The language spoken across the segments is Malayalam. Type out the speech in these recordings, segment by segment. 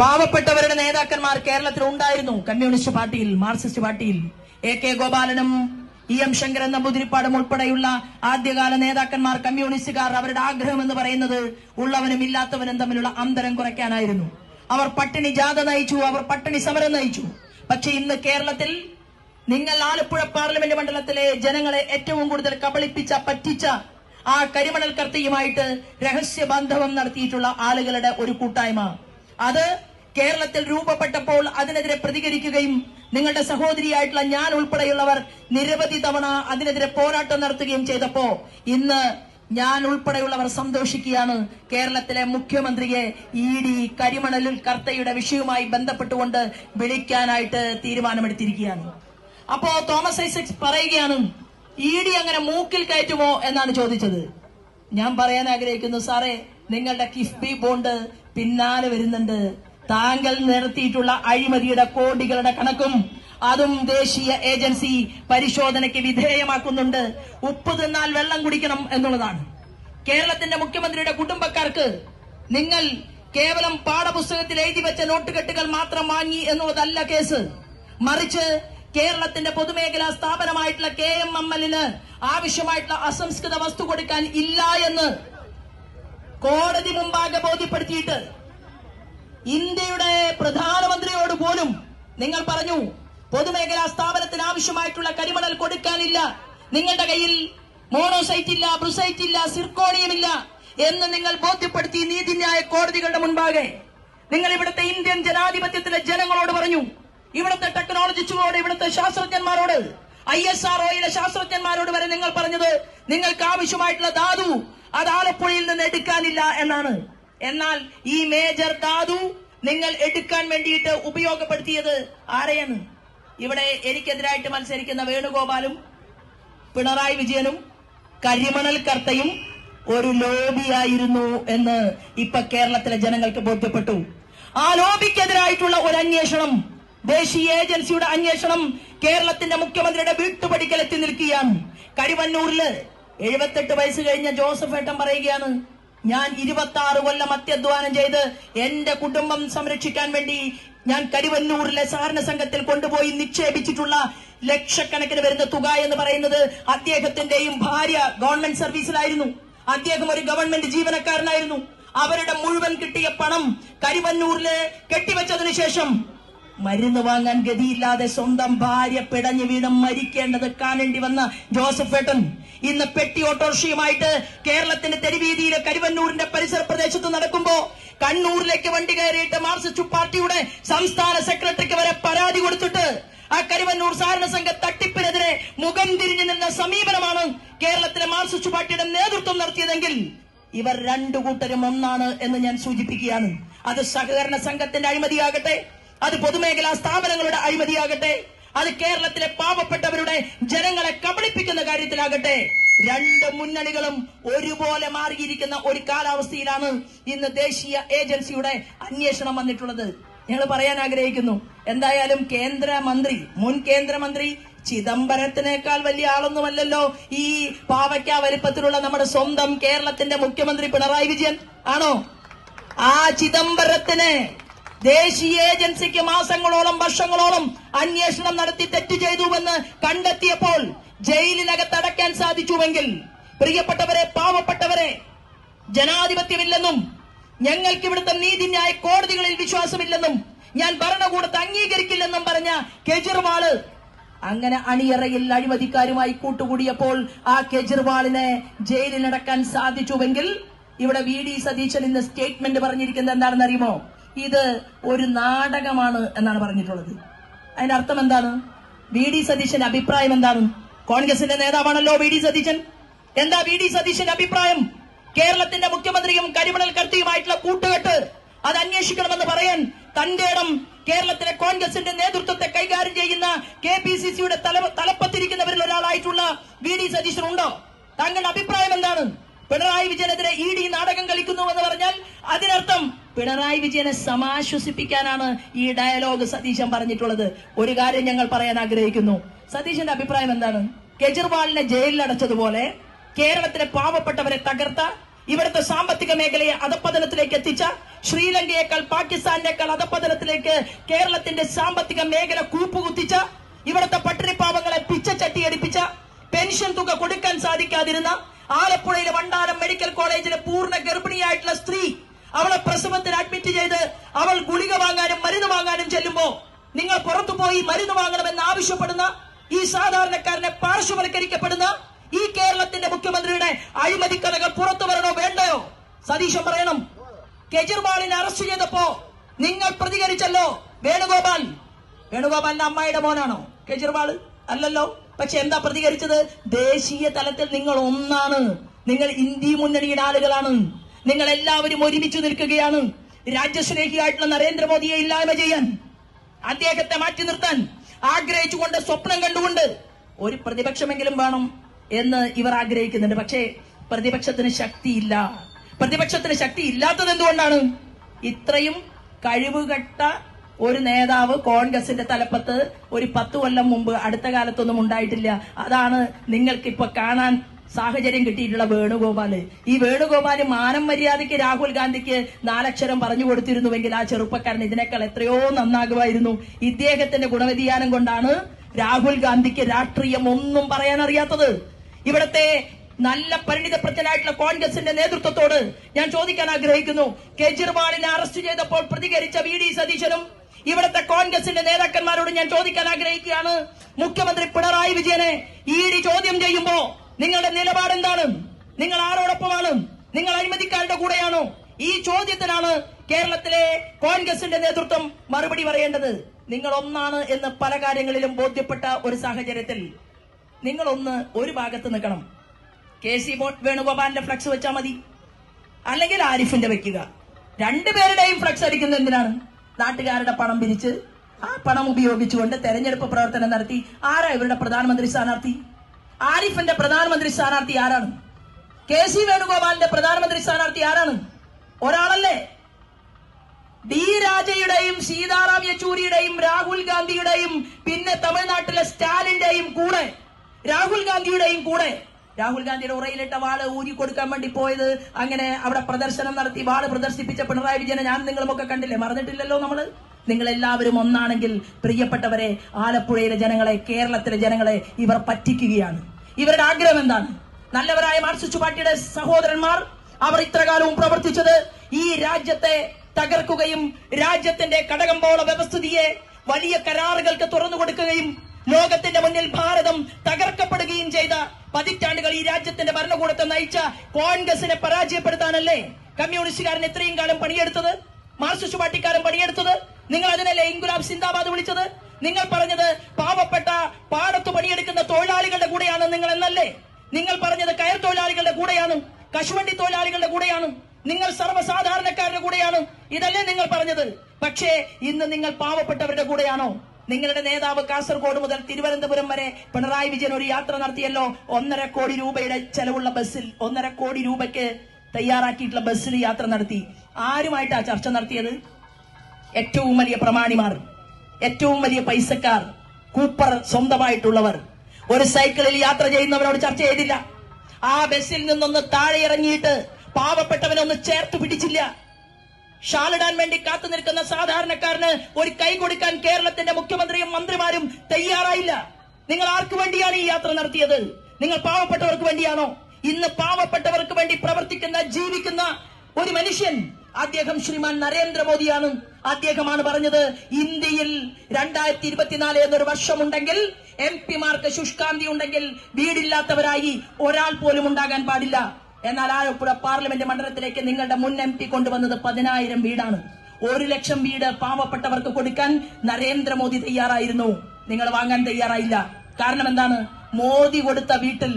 പാവപ്പെട്ടവരുടെ നേതാക്കന്മാർ കേരളത്തിൽ ഉണ്ടായിരുന്നു കമ്മ്യൂണിസ്റ്റ് പാർട്ടിയിൽ മാർക്സിസ്റ്റ് പാർട്ടിയിൽ. എ കെ ഗോപാലനും ഇ എം ശങ്കരൻ നമ്പൂതിരിപ്പാടും ഉൾപ്പെടെയുള്ള ആദ്യകാല നേതാക്കന്മാർ കമ്മ്യൂണിസ്റ്റുകാർ അവരുടെ ആഗ്രഹം എന്ന് പറയുന്നത് ഉള്ളവനും ഇല്ലാത്തവനും തമ്മിലുള്ള അന്തരം കുറയ്ക്കാനായിരുന്നു. അവർ പട്ടിണി ജാഥ നയിച്ചു അവർ പട്ടിണി സമരം നയിച്ചു. പക്ഷെ ഇന്ന് കേരളത്തിൽ നിങ്ങൾ ആലപ്പുഴ പാർലമെന്റ് മണ്ഡലത്തിലെ ജനങ്ങളെ ഏറ്റവും കൂടുതൽ കബളിപ്പിച്ച പറ്റിച്ച ആ കരിമണൽ കർത്തിയുമായിട്ട് രഹസ്യ ബാന്ധവം നടത്തിയിട്ടുള്ള ആളുകളുടെ ഒരു കൂട്ടായ്മ. അത് കേരളത്തിൽ രൂപപ്പെട്ടപ്പോൾ അതിനെതിരെ പ്രതികരിക്കുകയും നിങ്ങളുടെ സഹോദരിയായിട്ടുള്ള ഞാൻ ഉൾപ്പെടെയുള്ളവർ നിരവധി തവണ അതിനെതിരെ പോരാട്ടം നടത്തുകയും ചെയ്തപ്പോ ഇന്ന് ഞാൻ ഉൾപ്പെടെയുള്ളവർ സന്തോഷിക്കുകയാണ്. കേരളത്തിലെ മുഖ്യമന്ത്രിയെ ഇ ഡി കരിമണലിൽ കർത്തയുടെ വിഷയവുമായി ബന്ധപ്പെട്ടുകൊണ്ട് വിളിക്കാനായിട്ട് തീരുമാനമെടുത്തിരിക്കുകയാണ്. അപ്പോ തോമസ് ഐസക്സ് പറയുകയാണ് ഇ ഡി അങ്ങനെ മൂക്കിൽ കയറ്റുമോ? എന്നാണ് ചോദിച്ചത്. ഞാൻ പറയാൻ ആഗ്രഹിക്കുന്നു സാറേ നിങ്ങളുടെ കിഫ്ബി ബോണ്ട് പിന്നാലെ വരുന്നുണ്ട്. താങ്കൾ നിർത്തിയിട്ടുള്ള അഴിമതിയുടെ കോടികളുടെ കണക്കും അതും ദേശീയ ഏജൻസി പരിശോധനയ്ക്ക് വിധേയമാക്കുന്നുണ്ട്. ഉപ്പ് തിന്നാൽ വെള്ളം കുടിക്കണം എന്നുള്ളതാണ്. കേരളത്തിന്റെ മുഖ്യമന്ത്രിയുടെ കുടുംബക്കാർക്ക് നിങ്ങൾ കേവലം പാഠപുസ്തകത്തിൽ എഴുതി വെച്ച നോട്ടുകെട്ടുകൾ മാത്രം വാങ്ങി എന്നുള്ളതല്ല കേസ്. മറിച്ച് കേരളത്തിന്റെ പൊതുമേഖലാ സ്ഥാപനമായിട്ടുള്ള കെ എം എം എല്ലിന് ആവശ്യമായിട്ടുള്ള അസംസ്കൃത വസ്തു കൊടുക്കാൻ ഇല്ല എന്ന് കോടതി മുമ്പാകെ ബോധ്യപ്പെടുത്തിയിട്ട് ഇന്ത്യയുടെ പ്രധാനമന്ത്രിയോട് പോലും നിങ്ങൾ പറഞ്ഞു പൊതുമേഖലാ സ്ഥാപനത്തിന് ആവശ്യമായിട്ടുള്ള കരിമണൽ കൊടുക്കാനില്ല നിങ്ങളുടെ കയ്യിൽ മോണോസൈറ്റ് ഇല്ല ബ്രുസൈറ്റ് ഇല്ല സിർക്കോണിയം ഇല്ല എന്ന് നിങ്ങൾ ബോധ്യപ്പെടുത്തി നീതിന്യായ കോടതികളുടെ മുൻപാകെ. നിങ്ങൾ ഇവിടുത്തെ ഇന്ത്യൻ ജനാധിപത്യത്തിലെ ജനങ്ങളോട് പറഞ്ഞു ഇവിടുത്തെ ടെക്നോളജിസ്റ്റുകളോട് ഇവിടുത്തെ ശാസ്ത്രജ്ഞന്മാരോട് ഐ എസ് ആർ ഒയിലെ ശാസ്ത്രജ്ഞന്മാരോട് വരെ നിങ്ങൾ പറഞ്ഞത് നിങ്ങൾക്ക് ആവശ്യമായിട്ടുള്ള ധാതു അത് ആലപ്പുഴയിൽ നിന്ന് എടുക്കാനില്ല എന്നാണ്. എന്നാൽ ഈ മേജർ ധാതു നിങ്ങൾ എടുക്കാൻ വേണ്ടിയിട്ട് ഉപയോഗപ്പെടുത്തിയത് ആരെയാണ്? ഇവിടെ എനിക്കെതിരായിട്ട് മത്സരിക്കുന്ന വേണുഗോപാലും പിണറായി വിജയനും കരിമണൽ കർത്തയും ഒരു ലോബിയായിരുന്നു എന്ന് ഇപ്പൊ കേരളത്തിലെ ജനങ്ങൾക്ക് ബോധ്യപ്പെട്ടു. ആ ലോബിക്കെതിരായിട്ടുള്ള ഒരു അന്വേഷണം ദേശീയ ഏജൻസിയുടെ അന്വേഷണം കേരളത്തിന്റെ മുഖ്യമന്ത്രിയുടെ വീട്ടുപടിക്കൽ എത്തി നിൽക്കുകയാണ്. കരിവന്നൂരിൽ എഴുപത്തെട്ട് വയസ്സ് കഴിഞ്ഞ ജോസഫ് ഏട്ടൻ പറയുകയാണ് ഞാൻ ഇരുപത്തി ആറ് കൊല്ലം അത്യധ്വാനം ചെയ്ത് എന്റെ കുടുംബം സംരക്ഷിക്കാൻ വേണ്ടി ഞാൻ കരിവന്നൂരിലെ സഹകരണ സംഘത്തിൽ കൊണ്ടുപോയി നിക്ഷേപിച്ചിട്ടുള്ള ലക്ഷക്കണക്കിന് വരുന്ന തുക എന്ന് പറയുന്നത് അദ്ദേഹത്തിന്റെയും ഭാര്യ ഗവൺമെന്റ് സർവീസിലായിരുന്നു. അദ്ദേഹം ഒരു ഗവൺമെന്റ് ജീവനക്കാരനായിരുന്നു. അവരുടെ മുഴുവൻ കിട്ടിയ പണം കരിവന്നൂരിൽ കെട്ടിവെച്ചതിനു ശേഷം മരുന്ന് വാങ്ങാൻ ഗതിയില്ലാതെ സ്വന്തം ഭാര്യ പിടഞ്ഞു വീണ് മരിക്കേണ്ടത് കാണേണ്ടി വന്ന ജോസഫ് ഏട്ടൻ. ഇന്ന് പെട്ടി ഓട്ടോറിക്ഷയുമായിട്ട് കേരളത്തിന്റെ തെരുവീതിയിലെ കരുവന്നൂരിന്റെ പരിസര പ്രദേശത്ത് നടക്കുമ്പോ കണ്ണൂരിലേക്ക് വണ്ടി കയറിയിട്ട് മാർക്സിസ്റ്റ് പാർട്ടിയുടെ സംസ്ഥാന സെക്രട്ടറിക്ക് വരെ പരാതി കൊടുത്തിട്ട് ആ കരുവന്നൂർ സഹകരണ സംഘ തട്ടിപ്പിനെതിരെ മുഖം തിരിഞ്ഞു നിന്ന സമീപനമാണ് കേരളത്തിലെ മാർക്സിസ്റ്റ് പാർട്ടിയുടെ നേതൃത്വം നടത്തിയതെങ്കിൽ ഇവർ രണ്ടു കൂട്ടരും ഒന്നാണ് എന്ന് ഞാൻ സൂചിപ്പിക്കുകയാണ്. അത് സഹകരണ സംഘത്തിന്റെ അഴിമതിയാകട്ടെ അത് പൊതുമേഖലാ സ്ഥാപനങ്ങളുടെ അഴിമതിയാകട്ടെ അത് കേരളത്തിലെ പാവപ്പെട്ടവരുടെ ജനങ്ങളെ കബളിപ്പിക്കുന്ന കാര്യത്തിലാകട്ടെ രണ്ട് മുന്നണികളും ഒരുപോലെ മാറിയിരിക്കുന്ന ഒരു കാലാവസ്ഥയിലാണ് ഇന്ന് ദേശീയ ഏജൻസിയുടെ അന്വേഷണം വന്നിട്ടുള്ളത്. ഞങ്ങൾ പറയാൻ ആഗ്രഹിക്കുന്നു എന്തായാലും കേന്ദ്രമന്ത്രി മുൻ കേന്ദ്രമന്ത്രി ചിദംബരത്തിനേക്കാൾ വലിയ ആളൊന്നുമല്ലല്ലോ ഈ പാവയ്ക്ക വലിപ്പത്തിലുള്ള നമ്മുടെ സ്വന്തം കേരളത്തിന്റെ മുഖ്യമന്ത്രി പിണറായി വിജയൻ. ആണോ? ആ ചിദംബരത്തിന് ദേശീയ ഏജൻസിക്ക് മാസങ്ങളോളം വർഷങ്ങളോളം അന്വേഷണം നടത്തി തെറ്റ് ചെയ്തുവെന്ന് കണ്ടെത്തിയപ്പോൾ ജയിലിനകത്ത് അടയ്ക്കാൻ സാധിച്ചുവെങ്കിൽ പ്രിയപ്പെട്ടവരെ പാവപ്പെട്ടവരെ ജനാധിപത്യമില്ലെന്നും ഞങ്ങൾക്ക് ഇവിടുത്തെ നീതിന്യായ കോടതികളിൽ വിശ്വാസമില്ലെന്നും ഞാൻ ഭരണകൂടത്തെ അംഗീകരിക്കില്ലെന്നും പറഞ്ഞ കെജ്രിവാൾ അങ്ങനെ അണിയറയിൽ അഴിമതിക്കാരുമായി കൂട്ടുകൂടിയപ്പോൾ ആ കെജ്രിവാളിനെ ജയിലിനടക്കാൻ സാധിച്ചുവെങ്കിൽ ഇവിടെ വി. ഡി. സതീശൻ ഇന്ന് സ്റ്റേറ്റ്മെന്റ് പറഞ്ഞിരിക്കുന്നത് എന്താണെന്ന് അറിയുമോ ഇത് ഒരു നാടകമാണ് എന്നാണ് പറഞ്ഞിട്ടുള്ളത്. അതിന്റെ അർത്ഥം എന്താണ്? വി ഡി സതീശന്റെ അഭിപ്രായം എന്താണ്? കോൺഗ്രസിന്റെ നേതാവാണല്ലോ വി ഡി സതീശൻ. എന്താ വി ഡി സതീശന്റെ അഭിപ്രായം? കേരളത്തിന്റെ മുഖ്യമന്ത്രിയും കരിമണൽ കർത്തിയുമായിട്ടുള്ള കൂട്ടുകെട്ട് അത് അന്വേഷിക്കണമെന്ന് പറയാൻ തന്റെ ഇടം കേരളത്തിലെ കോൺഗ്രസിന്റെ നേതൃത്വത്തെ കൈകാര്യം ചെയ്യുന്ന കെ പി സി സിയുടെ തലപ്പത്തിരിക്കുന്നവരിൽ ഒരാളായിട്ടുള്ള വി ഡി സതീശൻ ഉണ്ടോ? താങ്കളുടെ അഭിപ്രായം എന്താണ്? പിണറായി വിജയനെതിരെ ഇ ഡി നാടകം കളിക്കുന്നു എന്ന് പറഞ്ഞാൽ അതിനർത്ഥം പിണറായി വിജയനെ സമാശ്വസിപ്പിക്കാനാണ് ഈ ഡയലോഗ് സതീശൻ പറഞ്ഞിട്ടുള്ളത്. ഒരു കാര്യം ഞങ്ങൾ പറയാൻ ആഗ്രഹിക്കുന്നു. സതീശന്റെ അഭിപ്രായം എന്താണ്? കെജ്രിവാളിനെ ജയിലിൽ അടച്ചതുപോലെ കേരളത്തിലെ പാവപ്പെട്ടവരെ തകർത്ത ഇവിടുത്തെ സാമ്പത്തിക മേഖലയെ അധപ്പതനത്തിലേക്ക് എത്തിച്ച ശ്രീലങ്കയേക്കാൾ പാകിസ്ഥാനേക്കാൾ അധപ്പതനത്തിലേക്ക് കേരളത്തിന്റെ സാമ്പത്തിക മേഖല കൂപ്പുകുത്തിച്ച ഇവിടുത്തെ പട്ടിണി പാവങ്ങളെ പിച്ചച്ചട്ടി അടിപ്പിച്ച പെൻഷൻ തുക കൊടുക്കാൻ സാധിക്കാതിരുന്ന ആലപ്പുഴയിലെ വണ്ടാനം മെഡിക്കൽ കോളേജിലെ പൂർണ ഗർഭിണിയായിട്ടുള്ള സ്ത്രീ അവളെ പ്രസവത്തിന് അഡ്മിറ്റ് ചെയ്ത് അവൾ ഗുളിക വാങ്ങാനും മരുന്ന് വാങ്ങാനും ചെല്ലുമ്പോ നിങ്ങൾ പുറത്തു പോയി മരുന്ന് വാങ്ങണമെന്ന് ആവശ്യപ്പെടുന്ന ഈ സാധാരണക്കാരനെ പാർശ്വവൽക്കരിക്കപ്പെടുന്ന ഈ കേരളത്തിന്റെ മുഖ്യമന്ത്രിയുടെ അഴിമതി കഥകൾ പുറത്തു വരണോ വേണ്ടയോ? സതീശൻ പറയണം. കെജ്രിവാളിനെ അറസ്റ്റ് ചെയ്തപ്പോ നിങ്ങൾ പ്രതികരിച്ചല്ലോ വേണുഗോപാൽ. വേണുഗോപാലിന്റെ അമ്മായിയുടെ മോനാണോ? കെജ്രിവാൾ അല്ലല്ലോ. പക്ഷെ എന്താ പ്രതികരിച്ചത്? ദേശീയ തലത്തിൽ നിങ്ങൾ ഒന്നാണ്. നിങ്ങൾ ഇന്ത്യ മുന്നണിയുടെ ആളുകളാണ്. നിങ്ങൾ എല്ലാവരും ഒരുമിച്ച് നിൽക്കുകയാണ്. രാജ്യസ്നേഹിയായിട്ടുള്ള നരേന്ദ്രമോദിയെ ഇല്ലായ്മ ചെയ്യാൻ അദ്ദേഹത്തെ മാറ്റി നിർത്താൻ ആഗ്രഹിച്ചുകൊണ്ട് സ്വപ്നം കണ്ടുകൊണ്ട് ഒരു പ്രതിപക്ഷമെങ്കിലും വേണം എന്ന് ഇവർ ആഗ്രഹിക്കുന്നുണ്ട്. പക്ഷേ പ്രതിപക്ഷത്തിന് ശക്തിയില്ല. പ്രതിപക്ഷത്തിന് ശക്തി ഇല്ലാത്തത് എന്തുകൊണ്ടാണ്? ഇത്രയും കഴിവുകെട്ട ഒരു നേതാവ് കോൺഗ്രസിന്റെ തലപ്പത്ത് ഒരു പത്ത് കൊല്ലം മുമ്പ് അടുത്ത കാലത്തൊന്നും ഉണ്ടായിട്ടില്ല. അതാണ് നിങ്ങൾക്കിപ്പോ കാണാൻ സാഹചര്യം കിട്ടിയിട്ടുള്ള വേണുഗോപാൽ. ഈ വേണുഗോപാൽ മാനം മര്യാദയ്ക്ക് രാഹുൽ ഗാന്ധിക്ക് നാലക്ഷരം പറഞ്ഞു കൊടുത്തിരുന്നുവെങ്കിൽ ആ ചെറുപ്പക്കാരൻ ഇതിനേക്കാൾ എത്രയോ നന്നാകുമായിരുന്നു. ഇദ്ദേഹത്തിന്റെ ഗുണവ്യതിയാനം കൊണ്ടാണ് രാഹുൽ ഗാന്ധിക്ക് രാഷ്ട്രീയം ഒന്നും പറയാൻ അറിയാത്തത് ഇവിടത്തെ നല്ല പരിണിതപ്രജ്ഞനായിട്ടുള്ള കോൺഗ്രസിന്റെ നേതൃത്വത്തോട് ഞാൻ ചോദിക്കാൻ ആഗ്രഹിക്കുന്നു. കേജ്രിവാളിനെ അറസ്റ്റ് ചെയ്തപ്പോൾ പ്രതികരിച്ച വി ഡി സതീശനും ഇവിടുത്തെ കോൺഗ്രസിന്റെ നേതാക്കന്മാരോട് ഞാൻ ചോദിക്കാൻ ആഗ്രഹിക്കുകയാണ്. മുഖ്യമന്ത്രി പിണറായി വിജയനെ ഈ ഡി ചോദ്യം ചെയ്യുമ്പോ നിങ്ങളുടെ നിലപാട് എന്താണ് നിങ്ങൾ ആരോടൊപ്പമാണ്? നിങ്ങൾ അഴിമതിക്കാരുടെ കൂടെയാണോ? ഈ ചോദ്യത്തിനാണ് കേരളത്തിലെ കോൺഗ്രസിന്റെ നേതൃത്വം മറുപടി പറയേണ്ടത്. നിങ്ങൾ ഒന്നാണ് എന്ന് പല കാര്യങ്ങളിലും ബോധ്യപ്പെട്ട ഒരു സാഹചര്യത്തിൽ നിങ്ങളൊന്ന് ഒരു ഭാഗത്ത് നിൽക്കണം. കെ സി വേണുഗോപാലിന്റെ ഫ്ലക്സ് വെച്ചാൽ മതി. അല്ലെങ്കിൽ ആരിഫിന്റെ വെക്കുക. രണ്ടുപേരുടെയും ഫ്ലക്സ് അടിക്കുന്നത് എന്തിനാണ്? നാട്ടുകാരുടെ പണം പിരിച്ച് ആ പണം ഉപയോഗിച്ചുകൊണ്ട് തെരഞ്ഞെടുപ്പ് പ്രവർത്തനം നടത്തി ആരാ ഇവരുടെ പ്രധാനമന്ത്രി സ്ഥാനാർത്ഥി? ആരിഫിന്റെ പ്രധാനമന്ത്രി സ്ഥാനാർത്ഥി ആരാണ്? കെ സി വേണുഗോപാലിന്റെ പ്രധാനമന്ത്രി സ്ഥാനാർത്ഥി ആരാണ്? ഒരാളല്ലേ? ഡി രാജയുടെയും സീതാറാം യെച്ചൂരിയുടെയും രാഹുൽ ഗാന്ധിയുടെയും പിന്നെ തമിഴ്നാട്ടിലെ സ്റ്റാലിന്റെയും കൂടെ. രാഹുൽ ഗാന്ധിയുടെയും കൂടെ. രാഹുൽ ഗാന്ധിയുടെ ഉറയിലിട്ട വാൾ ഊരി കൊടുക്കാൻ വേണ്ടി പോയത് അങ്ങനെ അവിടെ പ്രദർശനം നടത്തി വാൾ പ്രദർശിപ്പിച്ച പിണറായി വിജയനെ ഞാൻ നിങ്ങളുമൊക്കെ കണ്ടില്ലേ? മറന്നിട്ടില്ലല്ലോ നമ്മൾ? നിങ്ങൾ എല്ലാവരും ഒന്നാണെങ്കിൽ പ്രിയപ്പെട്ടവരെ ആലപ്പുഴയിലെ ജനങ്ങളെ കേരളത്തിലെ ജനങ്ങളെ ഇവർ പറ്റിക്കുകയാണ്. ഇവരുടെ ആഗ്രഹം എന്താണ്? നല്ലവരായ മാർക്സിസ്റ്റ് പാർട്ടിയുടെ സഹോദരന്മാർ അവർ ഇത്രകാലവും പ്രവർത്തിച്ചത് ഈ രാജ്യത്തെ തകർക്കുകയും രാജ്യത്തിന്റെ കടകമ്പോള വ്യവസ്ഥിതിയെ വലിയ കരാറുകൾക്ക് തുറന്നു കൊടുക്കുകയും ലോകത്തിന്റെ മുന്നിൽ ഭാരതം തകർക്കപ്പെടുകയും ചെയ്ത പതിറ്റാണ്ടുകൾ ഈ രാജ്യത്തിന്റെ ഭരണകൂടത്തെ നയിച്ച കോൺഗ്രസിനെ പരാജയപ്പെടുത്താനല്ലേ കമ്മ്യൂണിസ്റ്റുകാരൻ ഇത്രയും കാലം പണിയെടുത്തത്? മാർക്സിസ്റ്റ് പാർട്ടിക്കാരൻ പണിയെടുത്തത്? നിങ്ങൾ അതിനല്ലേ ഇൻകുലാബ് സിന്ദാബാദ് വിളിച്ചത്? നിങ്ങൾ പറഞ്ഞത് പാവപ്പെട്ട പാടത്ത് പണിയെടുക്കുന്ന തൊഴിലാളികളുടെ കൂടെയാണ് നിങ്ങൾ എന്നല്ലേ നിങ്ങൾ പറഞ്ഞത് കയർ തൊഴിലാളികളുടെ കൂടെയാണ് കശുവണ്ടി തൊഴിലാളികളുടെ കൂടെയാണ് നിങ്ങൾ സർവസാധാരണക്കാരുടെ കൂടെയാണ്. ഇതല്ലേ നിങ്ങൾ പറഞ്ഞത്. പക്ഷേ ഇന്ന് നിങ്ങൾ പാവപ്പെട്ടവരുടെ കൂടെയാണോ? നിങ്ങളുടെ നേതാവ് കാസർഗോഡ് മുതൽ തിരുവനന്തപുരം വരെ പിണറായി വിജയൻ ഒരു യാത്ര നടത്തിയല്ലോ. ഒന്നര കോടി രൂപയുടെ ചെലവുള്ള ബസ്സിൽ ഒന്നര കോടി രൂപയ്ക്ക് തയ്യാറാക്കിയിട്ടുള്ള ബസ്സിൽ യാത്ര നടത്തി. ആരുമായിട്ടാ ചർച്ച നടത്തിയത്? ഏറ്റവും വലിയ പ്രമാണിമാർ ഏറ്റവും വലിയ പൈസക്കാർ കൂപ്പർ സ്വന്തമായിട്ടുള്ളവർ. ഒരു സൈക്കിളിൽ യാത്ര ചെയ്യുന്നവരോട് ചർച്ച ചെയ്തില്ല. ആ ബസ്സിൽ നിന്നൊന്ന് താഴെ ഇറങ്ങിയിട്ട് പാവപ്പെട്ടവനൊന്ന് ചേർത്ത് പിടിച്ചില്ല. ഷാളിടാൻ വേണ്ടി കാത്തു നിൽക്കുന്ന സാധാരണക്കാരന് ഒരു കൈ കൊടുക്കാൻ കേരളത്തിന്റെ മുഖ്യമന്ത്രിയും മന്ത്രിമാരും തയ്യാറായില്ല. നിങ്ങൾ ആർക്കു വേണ്ടിയാണ് ഈ യാത്ര നടത്തിയത്? നിങ്ങൾ പാവപ്പെട്ടവർക്ക് വേണ്ടിയാണോ? ഇന്ന് പാവപ്പെട്ടവർക്ക് വേണ്ടി പ്രവർത്തിക്കുന്ന ജീവിക്കുന്ന ഒരു മനുഷ്യൻ അദ്ദേഹം ശ്രീമാൻ നരേന്ദ്രമോദിയാണ്. അദ്ദേഹമാണ് പറഞ്ഞത് ഇന്ത്യയിൽ രണ്ടായിരത്തി ഇരുപത്തിനാല് എന്നൊരു വർഷമുണ്ടെങ്കിൽ എം പിമാർക്ക് ശുഷ്കാന്തി ഉണ്ടെങ്കിൽ വീടില്ലാത്തവരായി ഒരാൾ പോലും ഉണ്ടാകാൻ പാടില്ല. എന്നാൽ ആലപ്പുഴ പാർലമെന്റ് മണ്ഡലത്തിലേക്ക് നിങ്ങളുടെ മുൻ എം പി കൊണ്ടുവന്നത് പതിനായിരം വീടാണ്. ഒരു ലക്ഷം വീട് പാവപ്പെട്ടവർക്ക് കൊടുക്കാൻ നരേന്ദ്രമോദി തയ്യാറായിരുന്നു. നിങ്ങൾ വാങ്ങാൻ തയ്യാറായില്ല. കാരണം എന്താണ്? മോദി കൊടുത്ത വീട്ടിൽ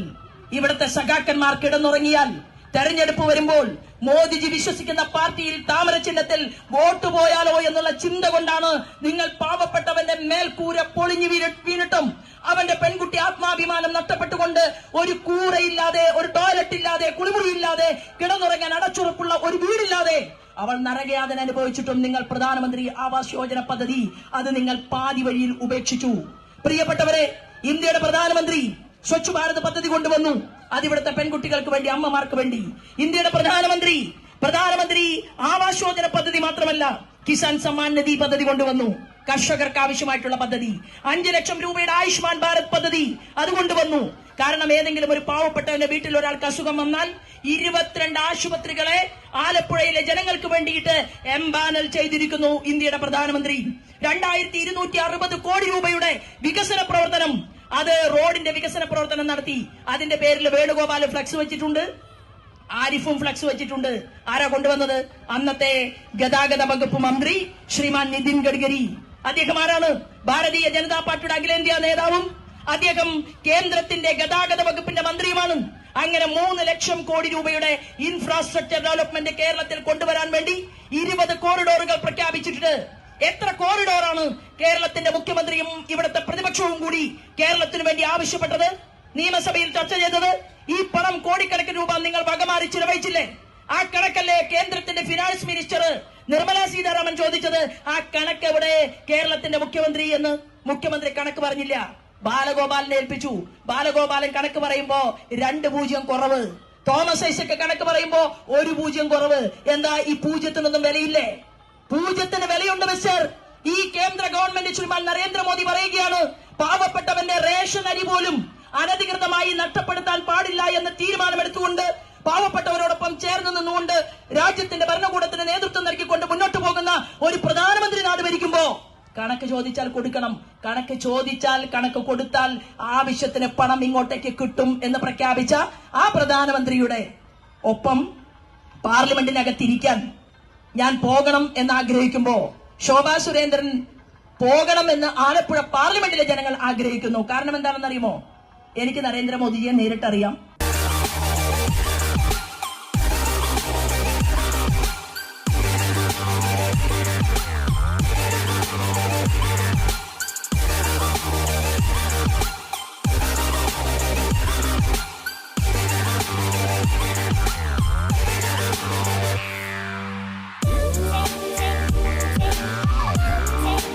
ഇവിടുത്തെ സഖാക്കന്മാർ കിടന്നുറങ്ങിയാൽ തെരഞ്ഞെടുപ്പ് വരുമ്പോൾ മോദിജി വിശ്വസിക്കുന്ന പാർട്ടിയിൽ താമര ചിഹ്നത്തിൽ വോട്ട് പോയാലോ എന്നുള്ള ചിന്ത കൊണ്ടാണ് നിങ്ങൾ പാവപ്പെട്ടവന്റെ മേൽക്കൂര പൊളിഞ്ഞു വീണ- വീണിട്ടും അവന്റെ പെൺകുട്ടി ആത്മാഭിമാനം നഷ്ടപ്പെട്ടുകൊണ്ട് ഒരു കൂരയില്ലാതെ ഒരു ടോയ്ലറ്റ് ഇല്ലാതെ കുളിമുറി ഇല്ലാതെ കിടന്നുറങ്ങാൻ അടച്ചുറപ്പുള്ള ഒരു വീടില്ലാതെ അവൾ നരകയാതന അനുഭവിച്ചിട്ടും നിങ്ങൾ പ്രധാനമന്ത്രി ആവാസ് യോജന പദ്ധതി അത് നിങ്ങൾ പാതി വഴിയിൽ ഉപേക്ഷിച്ചു. പ്രിയപ്പെട്ടവരെ ഇന്ത്യയുടെ പ്രധാനമന്ത്രി സ്വച്ഛ് ഭാരത് പദ്ധതി കൊണ്ടുവന്നു. അതിവിടുത്തെ പെൺകുട്ടികൾക്ക് വേണ്ടി അമ്മമാർക്ക് വേണ്ടി. ഇന്ത്യയുടെ പ്രധാനമന്ത്രി പ്രധാനമന്ത്രി ആവാസ് യോജന പദ്ധതി മാത്രമല്ല കിസാൻ സമ്മാൻ നിധി പദ്ധതി കൊണ്ടുവന്നു. കർഷകർക്ക് ആവശ്യമായിട്ടുള്ള പദ്ധതി. അഞ്ചു ലക്ഷം രൂപയുടെ ആയുഷ്മാൻ ഭാരത് പദ്ധതി അത് കൊണ്ടുവന്നു. കാരണം ഏതെങ്കിലും ഒരു പാവപ്പെട്ടവന്റെ വീട്ടിൽ ഒരാൾക്ക് അസുഖം വന്നാൽ ഇരുപത്തിരണ്ട് ആശുപത്രികളെ ആലപ്പുഴയിലെ ജനങ്ങൾക്ക് വേണ്ടിയിട്ട് എംപാനൽ ചെയ്തിരിക്കുന്നു ഇന്ത്യയുടെ പ്രധാനമന്ത്രി. രണ്ടായിരത്തി ഇരുന്നൂറ്റി അറുപത് കോടി രൂപയുടെ വികസന പ്രവർത്തനം അത് റോഡിന്റെ വികസന പ്രവർത്തനം നടത്തി. അതിന്റെ പേരിൽ വേണുഗോപാൽ ഫ്ലക്സ് വെച്ചിട്ടുണ്ട്. ആരിഫും ഫ്ലക്സ് വെച്ചിട്ടുണ്ട്. ആരാ കൊണ്ടുവന്നത്? അന്നത്തെ ഗതാഗത വകുപ്പ് മന്ത്രി ശ്രീമാൻ നിതിൻ ഗഡ്കരി. അദ്ദേഹം ആരാണ്? ഭാരതീയ ജനതാ പാർട്ടിയുടെ അഖിലേന്ത്യാ നേതാവും അദ്ദേഹം കേന്ദ്രത്തിന്റെ ഗതാഗത വകുപ്പിന്റെ മന്ത്രിയുമാണ്. അങ്ങനെ മൂന്ന് ലക്ഷം കോടി രൂപയുടെ ഇൻഫ്രാസ്ട്രക്ചർ ഡെവലപ്മെന്റ് കേരളത്തിൽ കൊണ്ടുവരാൻ വേണ്ടി ഇരുപത് കോറിഡോറുകൾ പ്രഖ്യാപിച്ചിട്ടുണ്ട്. എത്ര കോറിഡോറാണ് കേരളത്തിന്റെ മുഖ്യമന്ത്രിയും ഇവിടുത്തെ പ്രതിപക്ഷവും കൂടി കേരളത്തിന് വേണ്ടി ആവശ്യപ്പെട്ടത്? നിയമസഭയിൽ ചർച്ച ചെയ്തത് ഈ പണം കോടിക്കണക്കിന് രൂപ നിങ്ങൾ വകമാറി ചിലവഴിച്ചില്ലേ? ആ കണക്കല്ലേ കേന്ദ്രത്തിന്റെ ഫിനാൻസ് മിനിസ്റ്റർ നിർമ്മല സീതാരാമൻ ചോദിച്ചത്? ആ കണക്ക് എവിടെ? കേരളത്തിന്റെ മുഖ്യമന്ത്രി എന്ന് മുഖ്യമന്ത്രി കണക്ക് പറഞ്ഞില്ല. ബാലഗോപാലിനെ ഏൽപ്പിച്ചു. ബാലഗോപാലൻ കണക്ക് പറയുമ്പോ രണ്ട് പൂജ്യം കുറവ്. തോമസ് ഐസക്ക് കണക്ക് പറയുമ്പോ ഒരു പൂജ്യം കുറവ്. എന്താ ഈ പൂജ്യത്തിനൊന്നും വിലയില്ലേ? പൂജ്യത്തിന് വിലയുണ്ട് മിസ്റ്റർ ഈ കേന്ദ്ര ഗവൺമെന്റ് ശ്രീമാൻ നരേന്ദ്രമോദി പറയുകയാണ് പാവപ്പെട്ടവന്റെ റേഷൻ അരി പോലും അനധികൃതമായി നഷ്ടപ്പെടുത്താൻ പാടില്ല എന്ന തീരുമാനമെടുത്തുകൊണ്ട് പാവപ്പെട്ടവരോടൊപ്പം ചേർന്ന് നിന്നുകൊണ്ട് രാജ്യത്തിന്റെ ഭരണകൂടത്തിന് നേതൃത്വം നൽകിക്കൊണ്ട് മുന്നോട്ട് പോകുന്ന ഒരു പ്രധാനമന്ത്രി നാട് ഭരിക്കുമ്പോ കണക്ക് ചോദിച്ചാൽ കൊടുക്കണം കണക്ക് ചോദിച്ചാൽ കണക്ക് കൊടുത്താൽ ആവശ്യത്തിന് പണം ഇങ്ങോട്ടേക്ക് കിട്ടും എന്ന് പ്രഖ്യാപിച്ച ആ പ്രധാനമന്ത്രിയുടെ ഒപ്പം പാർലമെന്റിനകത്തിരിക്കാൻ ഞാൻ പോകണം എന്ന് ആഗ്രഹിക്കുമ്പോ ശോഭാ സുരേന്ദ്രൻ പോകണം എന്ന് ആലപ്പുഴ പാർലമെന്റിലെ ജനങ്ങൾ ആഗ്രഹിക്കുന്നു. കാരണം എന്താണെന്ന് അറിയുമോ എനിക്ക് നരേന്ദ്രമോദിയെ നേരിട്ടറിയാം.